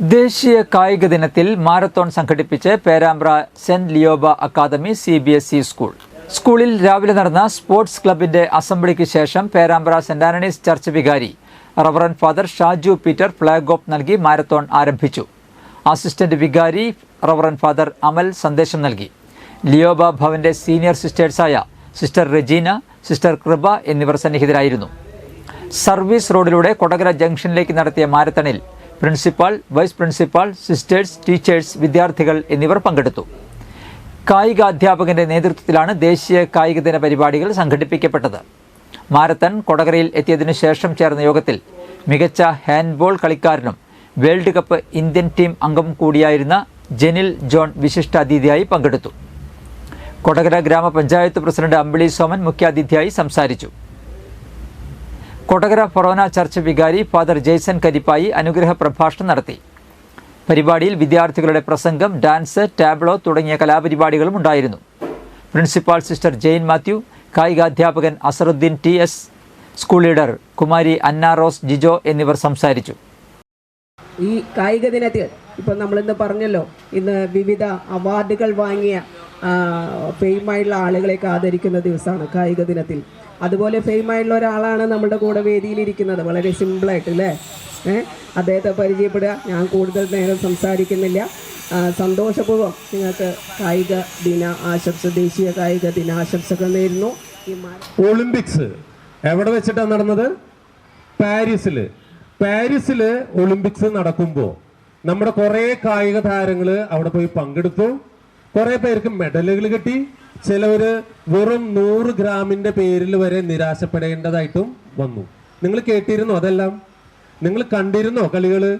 ദേശീയ കായിക ദിനത്തിൽ മാരത്തോൺ സംഘടിപ്പിച്ച് Perambra saint Lioba academy C B S E school സ്കൂളിൽ രാവിലെ നടന്ന സ്പോർട്സ് ക്ലബിന്റെ അസംബ്ലിക്ക് ശേഷം പേരാമ്പ്ര സെന്റ് ആന്റണീസ് ചർച്ച് വികാരി reverend father Shaju Peter flag off നൽകി മാരത്തോൺ ആരംഭിച്ചു. അസിസ്റ്റന്റ് വികാരി റവറൻ ഫാദർ അമൽ സന്ദേശം നൽകി. ലിയോബ ഭവന്റെ സീനിയർ സിസ്റ്റേഴ്സായ സിസ്റ്റർ റെജീന സിസ്റ്റർ കൃപ എന്നിവർ സന്നിഹിതരായിരുന്നു. സർവീസ് റോഡിലൂടെ കൊടകര ജംഗ്ഷനിലേക്ക് നടത്തിയ മാരത്തണിൽ principal vice principal sisters teachers വിദ്യാർത്ഥികൾ എന്നിവർ പങ്കെടുത്തു. കായിക അധ്യാപകന്റെ നേതൃത്വത്തിലാണ് ദേശീയ കായിക ദിന പരിപാടികൾ സംഘടിപ്പിക്കപ്പെട്ടത്. മാരത്തൺ കൊടകരയിൽ എത്തിയതിനു ശേഷം ചേർന്ന യോഗത്തിൽ മികച്ച ഹാൻഡ്ബോൾ കളിക്കാരനും വേൾഡ് കപ്പ് ഇന്ത്യൻ ടീം അംഗം കൂടിയായിരുന്ന ജെനിൽ ജോൺ വിശിഷ്ടാതിഥിയായി പങ്കെടുത്തു. കൊടകര ഗ്രാമപഞ്ചായത്ത് പ്രസിഡന്റ് അമ്പിളി സോമൻ മുഖ്യാതിഥിയായി സംസാരിച്ചു. കൊടകര ഫൊറോന ചർച്ച് വികാരി ഫാദർ ജെയ്സൺ കരിപ്പായി അനുഗ്രഹ പ്രഭാഷണം നടത്തി. പരിപാടിയിൽ വിദ്യാർത്ഥികളുടെ പ്രസംഗം ഡാൻസ് ടാബ്ലോ തുടങ്ങിയ കലാപരിപാടികളും ഉണ്ടായിരുന്നു. Principal sister Jain Mathew കായികാധ്യാപകൻ Azharuddin T S school leader Kumari Anna Rose Jijo എന്നിവർ സംസാരിച്ചു. ഈ കായിക ദിനത്തിൽ ഇപ്പം നമ്മളിന്ന് പറഞ്ഞല്ലോ ഇന്ന് വിവിധ അവാർഡുകൾ വാങ്ങിയ ഫെയിമായുള്ള ആളുകളെയൊക്കെ ആദരിക്കുന്ന ദിവസമാണ് കായിക ദിനത്തിൽ. അതുപോലെ ഫെയിമായുള്ള ഒരാളാണ് നമ്മുടെ കൂടെ വേദിയിലിരിക്കുന്നത്. വളരെ സിമ്പിളായിട്ട് അല്ലേ? ഏഹ് അദ്ദേഹത്തെ പരിചയപ്പെടുക. ഞാൻ കൂടുതൽ നേരം സംസാരിക്കുന്നില്ല. സന്തോഷപൂർവം നിങ്ങൾക്ക് കായിക ദിന ആശംസ ദേശീയ കായിക ദിനാശംസകൾ നേരുന്നു. ഒളിമ്പിക്സ്. എവിടെ വെച്ചിട്ടാണ് നടന്നത്? പാരീസിൽ പാരീസിൽ ഒളിമ്പിക്സ് നടക്കുമ്പോൾ നമ്മുടെ കുറേ കായിക താരങ്ങൾ അവിടെ പോയി പങ്കെടുത്തു. കുറേ പേർക്ക് മെഡലുകൾ കിട്ടി. ചിലവര് വെറും നൂറ് ഗ്രാമിന്റെ പേരിൽ വരെ നിരാശപ്പെടേണ്ടതായിട്ടും വന്നു. നിങ്ങൾ കേട്ടിരുന്നോ അതെല്ലാം? നിങ്ങൾ കണ്ടിരുന്നോ കളികൾ?